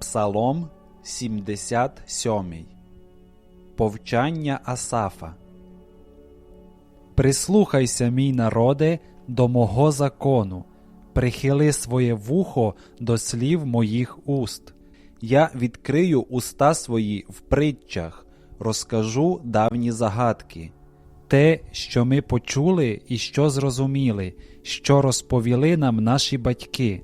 Псалом 77 Повчання Асафа Прислухайся, мій народе, до мого закону, прихили своє вухо до слів моїх уст. Я відкрию уста свої в притчах, розкажу давні загадки. Те, що ми почули і що зрозуміли, що розповіли нам наші батьки.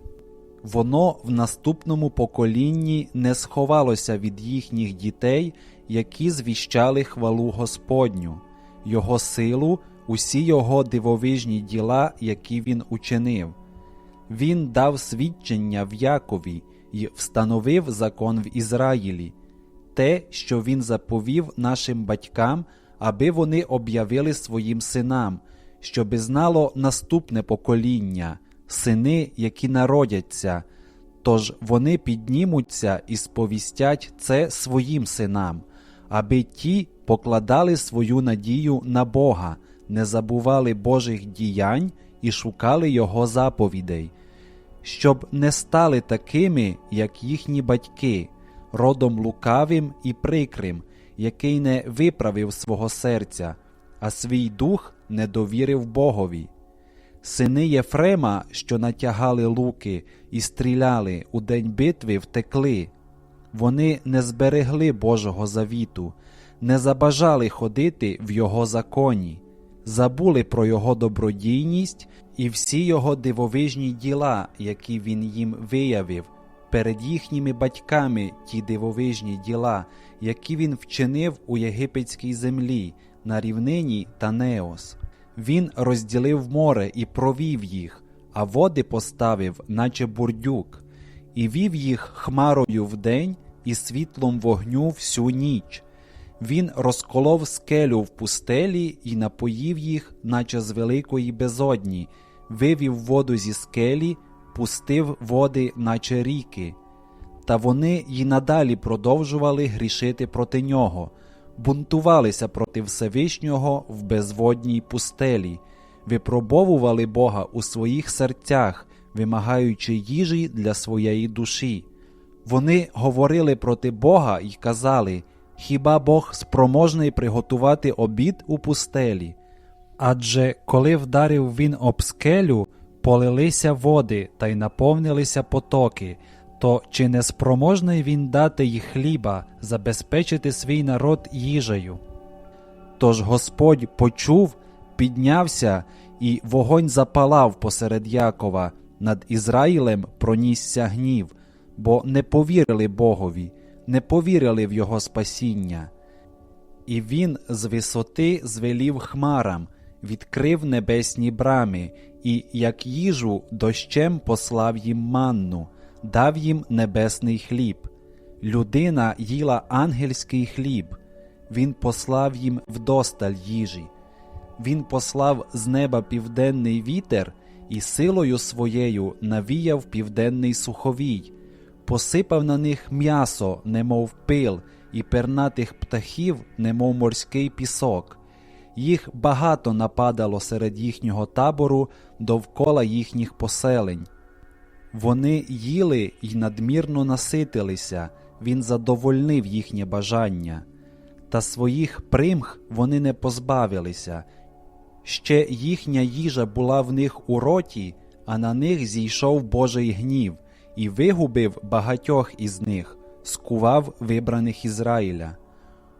Воно в наступному поколінні не сховалося від їхніх дітей, які звіщали хвалу Господню, Його силу, усі його дивовижні діла, які він учинив. Він дав свідчення в Якові і встановив закон в Ізраїлі, те, що він заповів нашим батькам, аби вони об'явили своїм синам, щоби знало наступне покоління, сини, які народяться, тож вони піднімуться і сповістять це своїм синам, аби ті покладали свою надію на Бога, не забували Божих діянь і шукали Його заповідей, щоб не стали такими, як їхні батьки, родом лукавим і прикрим, який не виправив свого серця, а свій дух не довірив Богові. Сини Єфрема, що натягали луки і стріляли у день битви, втекли. Вони не зберегли Божого завіту, не забажали ходити в Його законі, забули про Його добродійність і всі Його дивовижні діла, які Він їм виявив, перед їхніми батьками ті дивовижні діла, які він вчинив у єгипетській землі, на рівнині та Неос. Він розділив море і провів їх, а води поставив, наче бурдюк, і вів їх хмарою вдень і світлом вогню всю ніч. Він розколов скелю в пустелі і напоїв їх, наче з великої безодні, вивів воду зі скелі, пустив води, наче ріки. Та вони й надалі продовжували грішити проти нього, бунтувалися проти Всевишнього в безводній пустелі, випробовували Бога у своїх серцях, вимагаючи їжі для своєї душі. Вони говорили проти Бога і казали Хіба Бог спроможний приготувати обід у пустелі? Адже коли вдарив він об скелю, полилися води та й наповнилися потоки, то чи не спроможний він дати їй хліба, забезпечити свій народ їжею? Тож Господь почув, піднявся, і вогонь запалав посеред Якова, над Ізраїлем пронісся гнів, бо не повірили Богові, не повірили в Його спасіння. І він з висоти звелів хмарам, відкрив небесні брами, і, як їжу, дощем послав їм манну, дав їм небесний хліб. Людина їла ангельський хліб, він послав їм вдосталь їжі. Він послав з неба південний вітер і силою своєю навіяв південний суховій, посипав на них м'ясо, немов пил, і пернатих птахів, немов морський пісок. Їх багато нападало серед їхнього табору довкола їхніх поселень. Вони їли й надмірно наситилися, він задовольнив їхнє бажання, та своїх примх вони не позбавилися. Ще їхня їжа була в них у роті, а на них зійшов Божий гнів і вигубив багатьох із них, скував вибраних Ізраїля.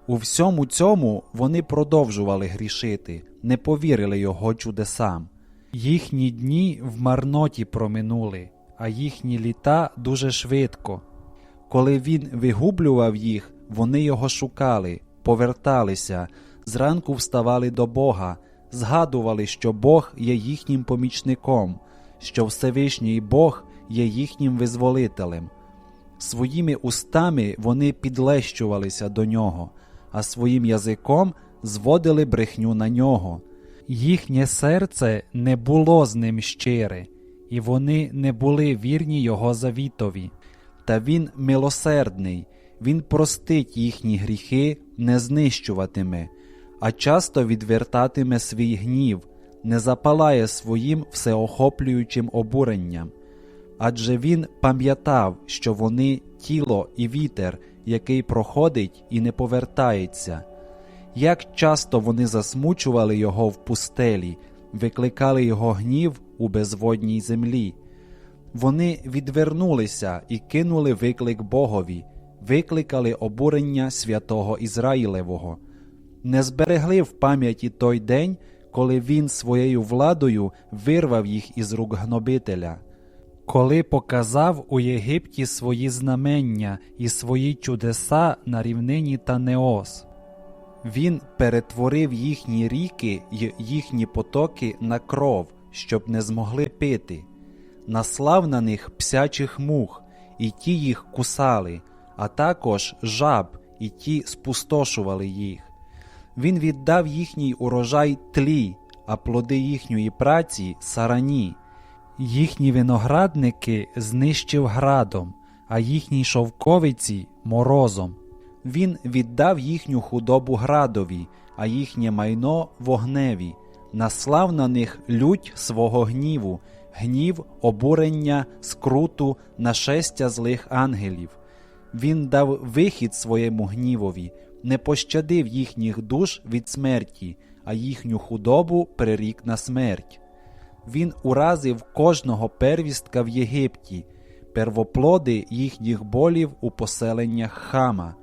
У всьому цьому вони продовжували грішити, не повірили його чудесам. Їхні дні в марноті проминули, а їхні літа дуже швидко. Коли він вигублював їх, вони його шукали, поверталися, зранку вставали до Бога, згадували, що Бог є їхнім помічником, що Всевишній Бог є їхнім визволителем. Своїми устами вони підлещувалися до нього, а своїм язиком зводили брехню на нього. Їхнє серце не було з ним щире, і вони не були вірні його завітові. Та він милосердний, він простить їхні гріхи, не знищуватиме, а часто відвертатиме свій гнів, не запалає своїм всеохоплюючим обуренням. адже він пам'ятав, що вони тіло і вітер, який проходить і не повертається. Як часто вони засмучували його в пустелі, викликали його гнів у безводній землі. Вони відвернулися і кинули виклик Богові, викликали обурення святого Ізраїлевого, не зберегли в пам'яті той день, коли він своєю владою вирвав їх із рук гнобителя, коли показав у Єгипті свої знамення і свої чудеса на рівнині Танеос. Він перетворив їхні ріки й їхні потоки на кров, щоб не змогли пити, наслав на них псячих мух, і ті їх кусали, а також жаб, і ті спустошували їх. Він віддав їхній урожай тлі, а плоди їхньої праці сарані. Їхні виноградники знищив градом, а їхні шовковиці морозом. Він віддав їхню худобу градові, а їхнє майно вогневі, наслав на них лють свого гніву, гнів, обурення, скруту, нашестя злих ангелів. Він дав вихід своєму гнівові, не пощадив їхніх душ від смерті, а їхню худобу прирік на смерть. Він уразив кожного первістка в Єгипті, первоплоди їхніх болів у поселеннях хама.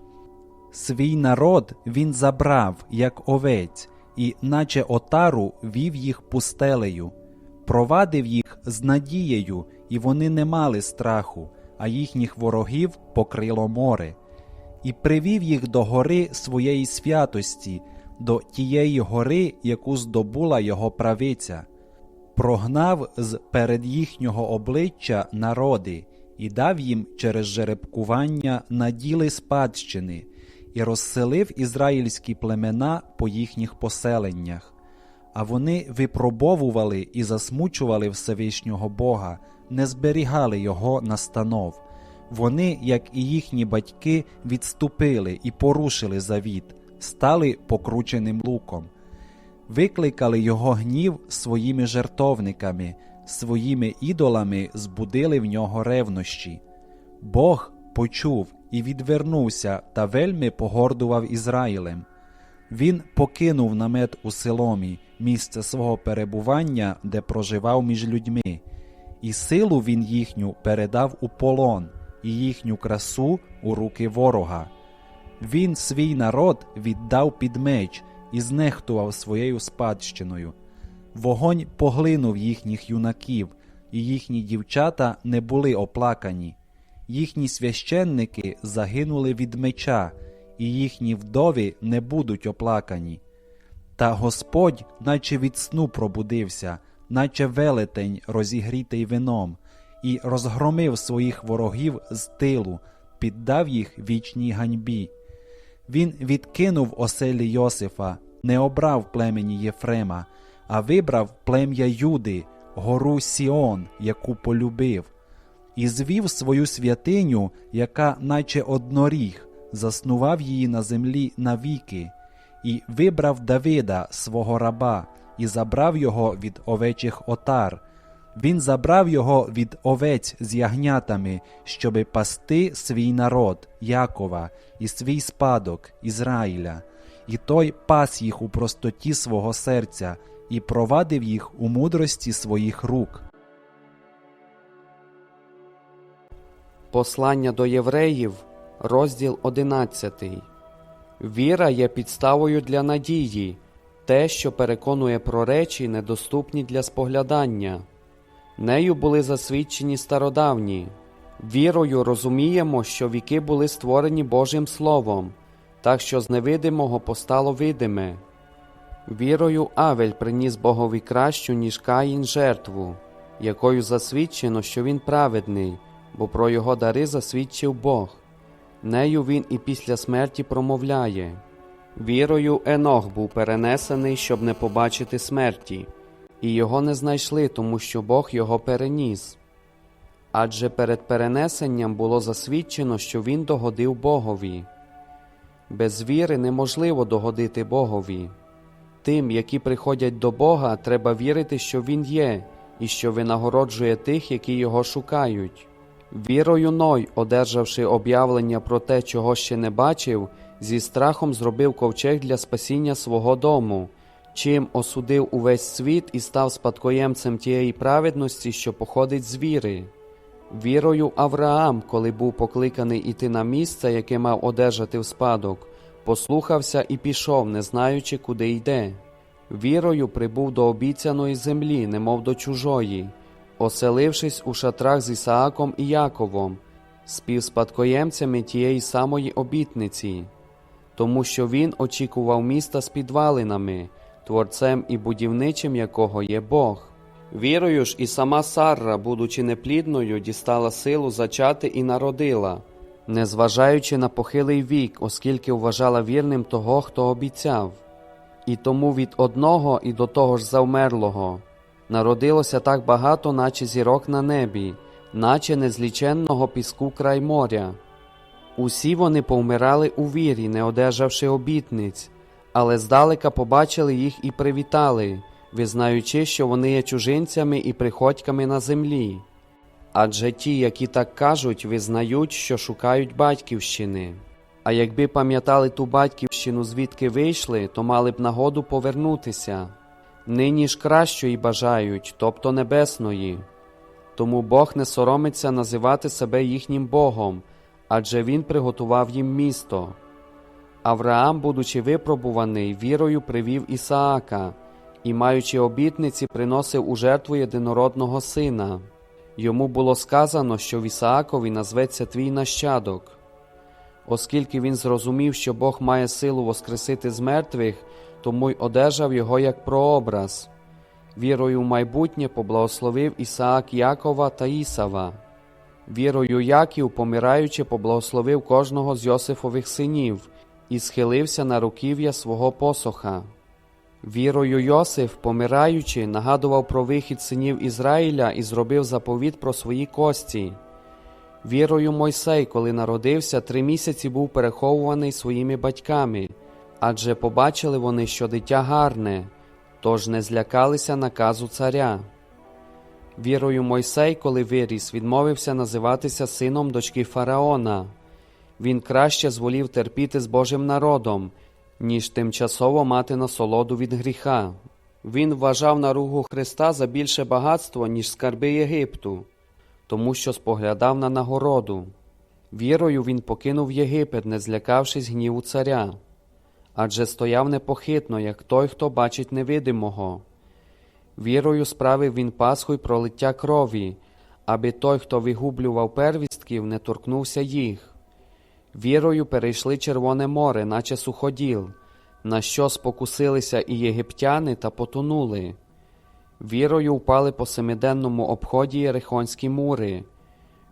Свій народ він забрав, як овець, і, наче отару, вів їх пустелею, провадив їх з надією, і вони не мали страху, а їхніх ворогів покрило море, і привів їх до гори своєї святості, до тієї гори, яку здобула його правиця, прогнав з перед їхнього обличчя народи і дав їм через жеребкування наділи спадщини і розселив ізраїльські племена по їхніх поселеннях, а вони випробовували і засмучували Всевишнього Бога, не зберігали його настанов. Вони, як і їхні батьки, відступили і порушили завіт, стали покрученим луком, викликали його гнів своїми жертовниками, своїми ідолами збудили в нього ревнощі. Бог почув і відвернувся та вельми погордував Ізраїлем. Він покинув намет у Силомі, місце свого перебування, де проживав між людьми, і силу він їхню передав у полон, і їхню красу у руки ворога. Він свій народ віддав під меч і знехтував своєю спадщиною. Вогонь поглинув їхніх юнаків, і їхні дівчата не були оплакані їхні священники загинули від меча, і їхні вдові не будуть оплакані. Та Господь, наче від сну пробудився, наче велетень, розігрітий вином, і розгромив своїх ворогів з тилу, піддав їх вічній ганьбі. Він відкинув оселі Йосифа, не обрав племені Єфрема, а вибрав плем'я Юди, гору Сіон, яку полюбив і звів свою святиню, яка, наче одноріг, заснував її на землі навіки, і вибрав Давида, свого раба, і забрав його від овечих отар. Він забрав його від овець з ягнятами, щоби пасти свій народ, Якова, і свій спадок Ізраїля, і той пас їх у простоті свого серця і провадив їх у мудрості своїх рук. Послання до євреїв, розділ 11. Віра є підставою для надії, те, що переконує про речі, недоступні для споглядання. Нею були засвідчені стародавні. Вірою розуміємо, що віки були створені Божим Словом, так що з невидимого постало видиме. Вірою Авель приніс Богові кращу, ніж Каїн жертву, якою засвідчено, що він праведний бо про його дари засвідчив Бог. Нею він і після смерті промовляє. Вірою Енох був перенесений, щоб не побачити смерті, і його не знайшли, тому що Бог його переніс. Адже перед перенесенням було засвідчено, що він догодив Богові. Без віри неможливо догодити Богові. Тим, які приходять до Бога, треба вірити, що Він є, і що винагороджує тих, які його шукають. Вірою Ной, одержавши об'явлення про те, чого ще не бачив, зі страхом зробив ковчег для спасіння свого дому, чим осудив увесь світ і став спадкоємцем тієї праведності, що походить з віри. Вірою Авраам, коли був покликаний іти на місце, яке мав одержати в спадок, послухався і пішов, не знаючи, куди йде. Вірою прибув до обіцяної землі, немов до чужої, оселившись у шатрах з Ісааком і Яковом, співспадкоємцями тієї самої обітниці, тому що він очікував міста з підвалинами, творцем і будівничим якого є Бог. Вірою ж і сама Сарра, будучи неплідною, дістала силу зачати і народила, незважаючи на похилий вік, оскільки вважала вірним того, хто обіцяв. І тому від одного і до того ж завмерлого народилося так багато, наче зірок на небі, наче незліченного піску край моря. Усі вони повмирали у вірі, не одержавши обітниць, але здалека побачили їх і привітали, визнаючи, що вони є чужинцями і приходьками на землі. Адже ті, які так кажуть, визнають, що шукають батьківщини. А якби пам'ятали ту батьківщину, звідки вийшли, то мали б нагоду повернутися. Нині ж кращої бажають, тобто небесної. Тому Бог не соромиться називати себе їхнім Богом, адже Він приготував їм місто. Авраам, будучи випробуваний, вірою привів Ісаака і, маючи обітниці, приносив у жертву єдинородного сина. Йому було сказано, що в Ісаакові назветься твій нащадок. Оскільки він зрозумів, що Бог має силу воскресити з мертвих, тому й одержав його як прообраз. Вірою в майбутнє поблагословив Ісаак Якова та Ісава. Вірою Яків, помираючи, поблагословив кожного з Йосифових синів і схилився на руків'я свого посоха. Вірою Йосиф, помираючи, нагадував про вихід синів Ізраїля і зробив заповіт про свої кості. Вірою Мойсей, коли народився, три місяці був переховуваний своїми батьками, адже побачили вони, що дитя гарне, тож не злякалися наказу царя. Вірою Мойсей, коли виріс, відмовився називатися сином дочки Фараона. Він краще зволів терпіти з Божим народом, ніж тимчасово мати насолоду від гріха. Він вважав наругу Христа за більше багатство, ніж скарби Єгипту, тому що споглядав на нагороду. Вірою він покинув Єгипет, не злякавшись гніву царя, адже стояв непохитно, як той, хто бачить невидимого. Вірою справив він Пасху й пролиття крові, аби той, хто вигублював первістків, не торкнувся їх. Вірою перейшли Червоне море, наче суходіл, на що спокусилися і єгиптяни та потонули. Вірою впали по семиденному обході Єрихонські мури.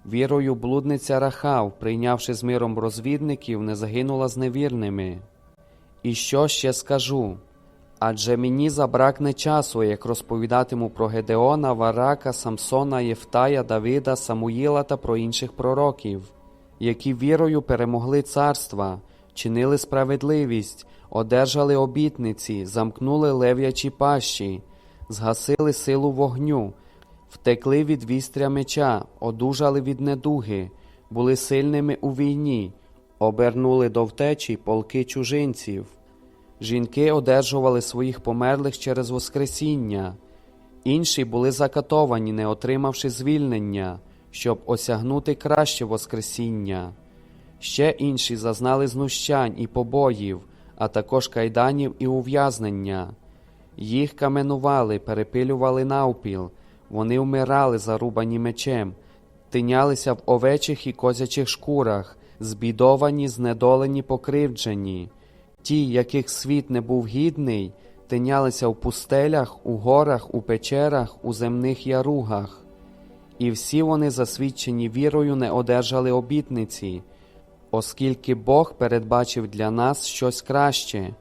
Вірою блудниця Рахав, прийнявши з миром розвідників, не загинула з невірними. І що ще скажу? Адже мені забракне часу, як розповідатиму про Гедеона, Варака, Самсона, Єфтая, Давида, Самуїла та про інших пророків, які вірою перемогли царства, чинили справедливість, одержали обітниці, замкнули лев'ячі пащі, згасили силу вогню, втекли від вістря меча, одужали від недуги, були сильними у війні, обернули до втечі полки чужинців. Жінки одержували своїх померлих через Воскресіння, інші були закатовані, не отримавши звільнення, щоб осягнути краще Воскресіння. Ще інші зазнали знущань і побоїв, а також кайданів і ув'язнення. Їх каменували, перепилювали навпіл, вони вмирали, зарубані мечем, тинялися в овечих і козячих шкурах, збідовані, знедолені, покривджені. Ті, яких світ не був гідний, тинялися в пустелях, у горах, у печерах, у земних яругах. І всі вони, засвідчені вірою, не одержали обітниці, оскільки Бог передбачив для нас щось краще,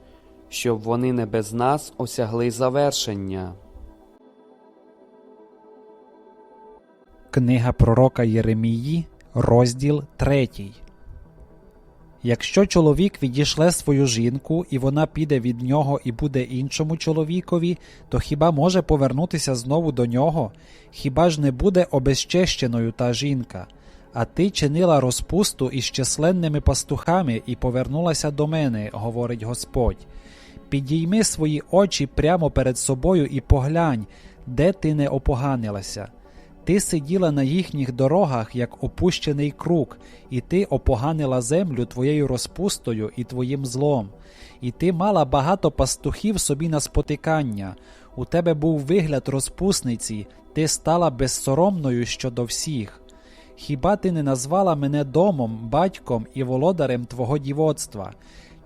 щоб вони не без нас осягли завершення. Книга пророка Єремії, розділ 3. Якщо чоловік відішле свою жінку, і вона піде від нього і буде іншому чоловікові, то хіба може повернутися знову до нього? Хіба ж не буде обезчещеною та жінка? А ти чинила розпусту із численними пастухами і повернулася до мене, говорить Господь. Підійми свої очі прямо перед собою і поглянь, де ти не опоганилася. Ти сиділа на їхніх дорогах, як опущений круг, і ти опоганила землю твоєю розпустою і твоїм злом. І ти мала багато пастухів собі на спотикання. У тебе був вигляд розпусниці, ти стала безсоромною щодо всіх. Хіба ти не назвала мене домом, батьком і володарем твого дівоцтва?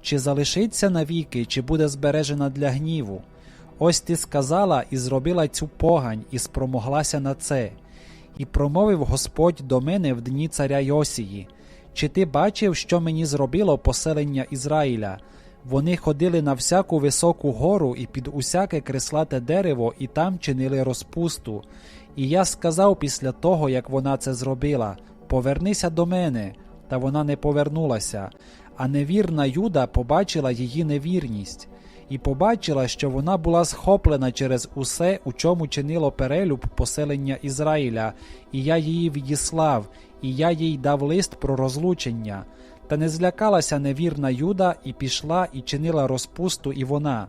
Чи залишиться навіки, чи буде збережена для гніву? Ось ти сказала і зробила цю погань, і спромоглася на це. І промовив Господь до мене в дні царя Йосії: Чи ти бачив, що мені зробило поселення Ізраїля? Вони ходили на всяку високу гору і під усяке креслате дерево, і там чинили розпусту. І я сказав після того, як вона це зробила: Повернися до мене. Та вона не повернулася. А невірна Юда побачила її невірність і побачила, що вона була схоплена через усе, у чому чинило перелюб поселення Ізраїля, і я її відіслав, і я їй дав лист про розлучення. Та не злякалася невірна Юда, і пішла, і чинила розпусту, і вона.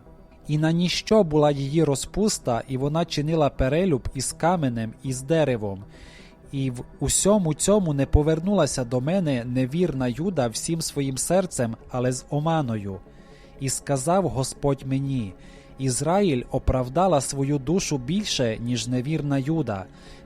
І на ніщо була її розпуста, і вона чинила перелюб із каменем, і з деревом. І в усьому цьому не повернулася до мене невірна Юда всім своїм серцем, але з оманою. І сказав Господь мені: Ізраїль оправдала свою душу більше, ніж невірна Юда.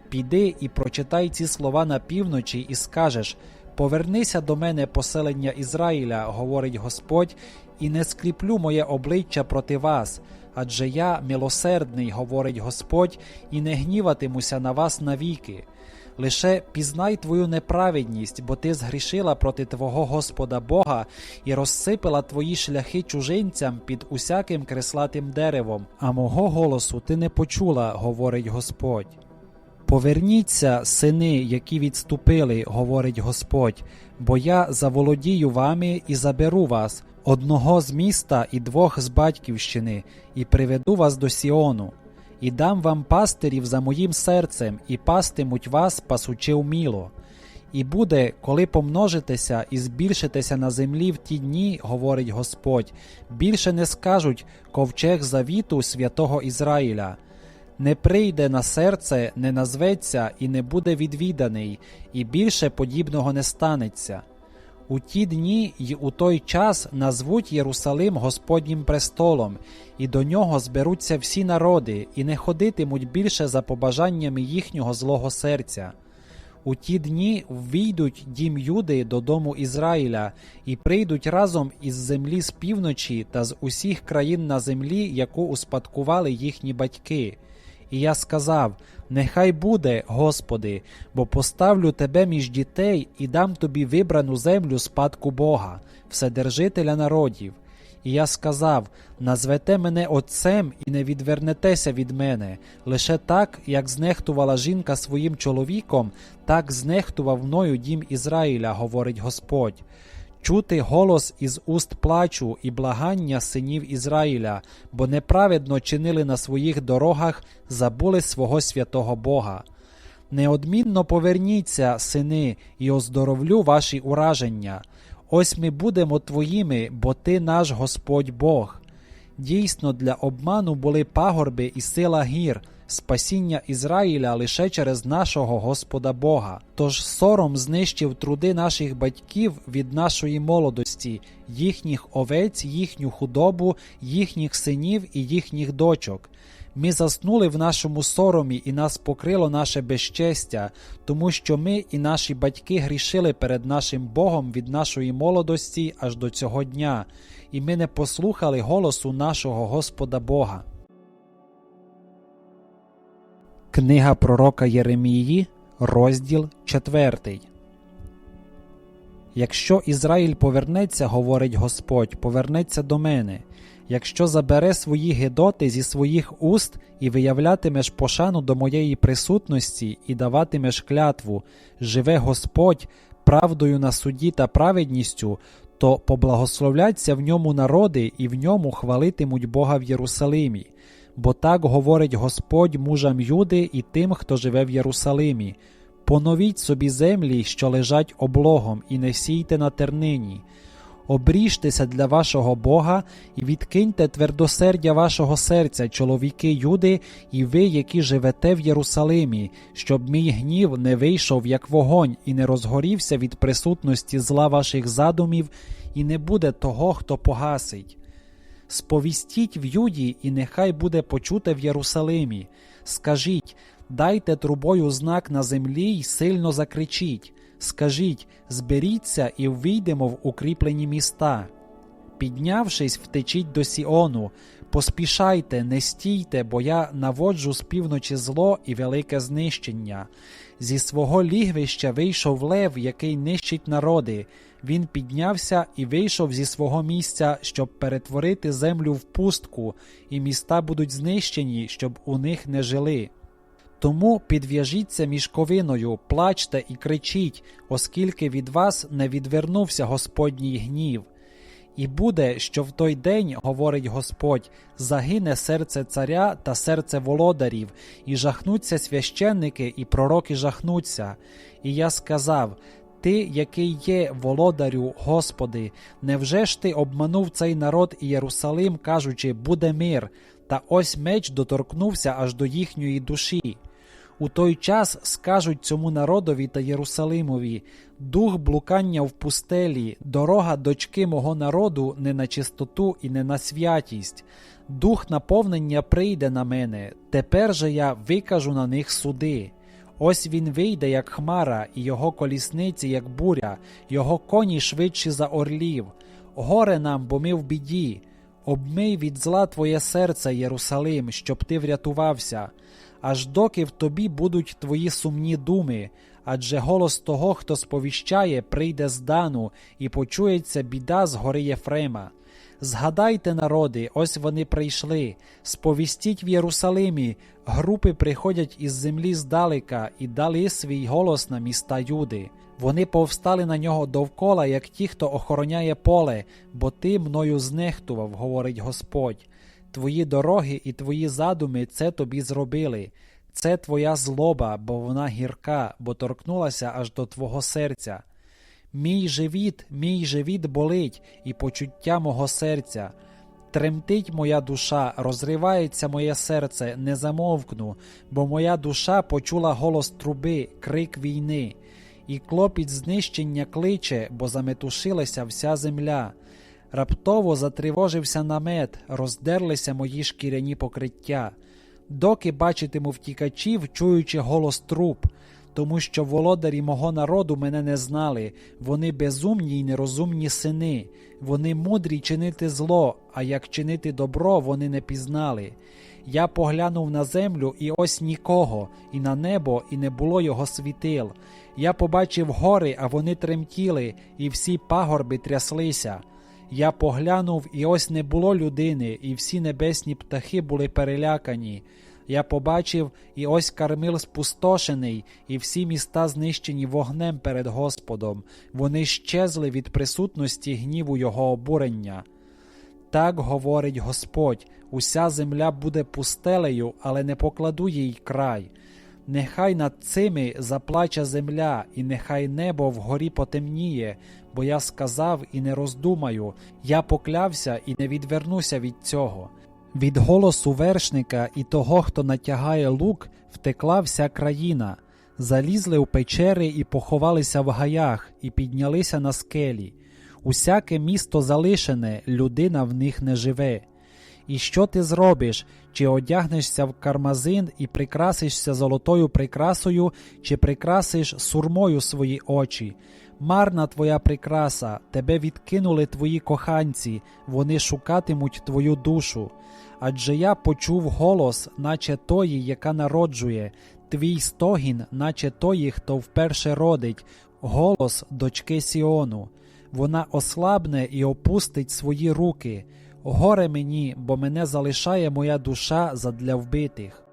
Піди і прочитай ці слова на півночі, і скажеш: Повернися до мене, поселення Ізраїля, говорить Господь, і не скріплю моє обличчя проти вас. Адже я милосердний, говорить Господь, і не гніватимуся на вас навіки. Лише пізнай твою неправедність, бо ти згрішила проти твого Господа Бога і розсипала твої шляхи чужинцям під усяким креслатим деревом, а мого голосу ти не почула, говорить Господь. Поверніться, сини, які відступили, говорить Господь, бо я заволодію вами і заберу вас, одного з міста і двох з батьківщини, і приведу вас до Сіону. І дам вам пастирів за моїм серцем, і пастимуть вас, пасучи вміло. І буде, коли помножитеся і збільшитеся на землі в ті дні, говорить Господь, більше не скажуть ковчег завіту святого Ізраїля. Не прийде на серце, не назветься і не буде відвіданий, і більше подібного не станеться. У ті дні й у той час назвуть Єрусалим Господнім престолом, і до нього зберуться всі народи, і не ходитимуть більше за побажаннями їхнього злого серця. У ті дні ввійдуть дім Юди додому Ізраїля, і прийдуть разом із землі з півночі та з усіх країн на землі, яку успадкували їхні батьки. І я сказав: Нехай буде, Господи, бо поставлю тебе між дітей і дам тобі вибрану землю спадку Бога, Вседержителя народів. І я сказав: назвете мене Отцем і не відвернетеся від мене, лише так, як знехтувала жінка своїм чоловіком, так знехтував мною дім Ізраїля, говорить Господь. Чути голос із уст плачу і благання синів Ізраїля, бо неправедно чинили на своїх дорогах, забули свого святого Бога. Неодмінно поверніться, сини, і оздоровлю ваші ураження. Ось ми будемо твоїми, бо ти наш Господь Бог. Дійсно, для обману були пагорби і сила гір, спасіння Ізраїля лише через нашого Господа Бога. Тож сором знищив труди наших батьків від нашої молодості, їхніх овець, їхню худобу, їхніх синів і їхніх дочок. Ми заснули в нашому соромі, і нас покрило наше безчестя, тому що ми і наші батьки грішили перед нашим Богом від нашої молодості аж до цього дня, і ми не послухали голосу нашого Господа Бога. Книга пророка Єремії, розділ 4. Якщо Ізраїль повернеться, говорить Господь, повернеться до мене. Якщо забере свої гидоти зі своїх уст і виявлятимеш пошану до моєї присутності і даватимеш клятву, живе Господь правдою на суді та праведністю, то поблагословляться в ньому народи і в ньому хвалитимуть Бога в Єрусалимі. Бо так говорить Господь мужам Юди і тим, хто живе в Єрусалимі. Поновіть собі землі, що лежать облогом, і не сійте на тернині. Обріжтеся для вашого Бога і відкиньте твердосердя вашого серця, чоловіки Юди, і ви, які живете в Єрусалимі, щоб мій гнів не вийшов як вогонь і не розгорівся від присутності зла ваших задумів, і не буде того, хто погасить. Сповістіть в Юді, і нехай буде почуте в Єрусалимі. Скажіть, дайте трубою знак на землі й сильно закричіть. Скажіть, зберіться і ввійдемо в укріплені міста. Піднявшись, втечіть до Сіону, поспішайте, не стійте, бо я наводжу з півночі зло і велике знищення. Зі свого лігвища вийшов лев, який нищить народи. Він піднявся і вийшов зі свого місця, щоб перетворити землю в пустку, і міста будуть знищені, щоб у них не жили. Тому підв'яжіться мішковиною, плачте і кричіть, оскільки від вас не відвернувся Господній гнів. І буде, що в той день, говорить Господь, загине серце царя та серце володарів, і жахнуться священники, і пророки жахнуться. І я сказав: Ти, який є володарю, Господи, невже ж ти обманув цей народ і Єрусалим, кажучи, буде мир, та ось меч доторкнувся аж до їхньої душі. У той час скажуть цьому народові та Єрусалимові дух блукання в пустелі, дорога дочки мого народу не на чистоту і не на святість. Дух наповнення прийде на мене, тепер же я викажу на них суди. Ось він вийде, як хмара, і його колісниці, як буря, його коні швидші за орлів. Горе нам, бо ми в біді. Обмий від зла твоє серце, Єрусалим, щоб ти врятувався, аж доки в тобі будуть твої сумні думи, адже голос того, хто сповіщає, прийде з дану, і почується біда з гори Єфрема. Згадайте, народи, ось вони прийшли. Сповістіть в Єрусалимі, групи приходять із землі здалека і дали свій голос на міста Юди. Вони повстали на нього довкола, як ті, хто охороняє поле, бо ти мною знехтував, говорить Господь. Твої дороги і твої задуми це тобі зробили. Це твоя злоба, бо вона гірка, бо торкнулася аж до твого серця. Мій живіт, мій живіт болить, і почуття мого серця. Тремтить моя душа, розривається моє серце, не замовкну, бо моя душа почула голос труби, крик війни, і клопіт знищення кличе, бо заметушилася вся земля. Раптово затривожився намет, роздерлися мої шкіряні покриття. Доки бачитиму втікачів, чуючи голос труп, тому що володарі мого народу мене не знали, вони безумні й нерозумні сини, вони мудрі чинити зло, а як чинити добро, вони не пізнали. Я поглянув на землю, і ось нікого, і на небо, і не було його світил. Я побачив гори, а вони тремтіли, і всі пагорби тряслися. Я поглянув, і ось не було людини, і всі небесні птахи були перелякані. Я побачив, і ось Кармил спустошений, і всі міста знищені вогнем перед Господом. Вони щезли від присутності гніву Його обурення. Так говорить Господь: уся земля буде пустелею, але не покладу їй край. Нехай над цими заплаче земля, і нехай небо вгорі потемніє, бо я сказав і не роздумаю, я поклявся і не відвернуся від цього. Від голосу вершника і того, хто натягає лук, втекла вся країна. Залізли у печери і поховалися в гаях, і піднялися на скелі. Усяке місто залишене, людина в них не живе. І що ти зробиш? Чи одягнешся в кармазин і прикрасишся золотою прикрасою, чи прикрасиш сурмою свої очі? Марна твоя прикраса, тебе відкинули твої коханці, вони шукатимуть твою душу. Адже я почув голос, наче тої, яка народжує, твій стогін, наче тої, хто вперше родить, голос дочки Сіону. Вона ослабне і опустить свої руки. Горе мені, бо мене залишає моя душа задля вбитих.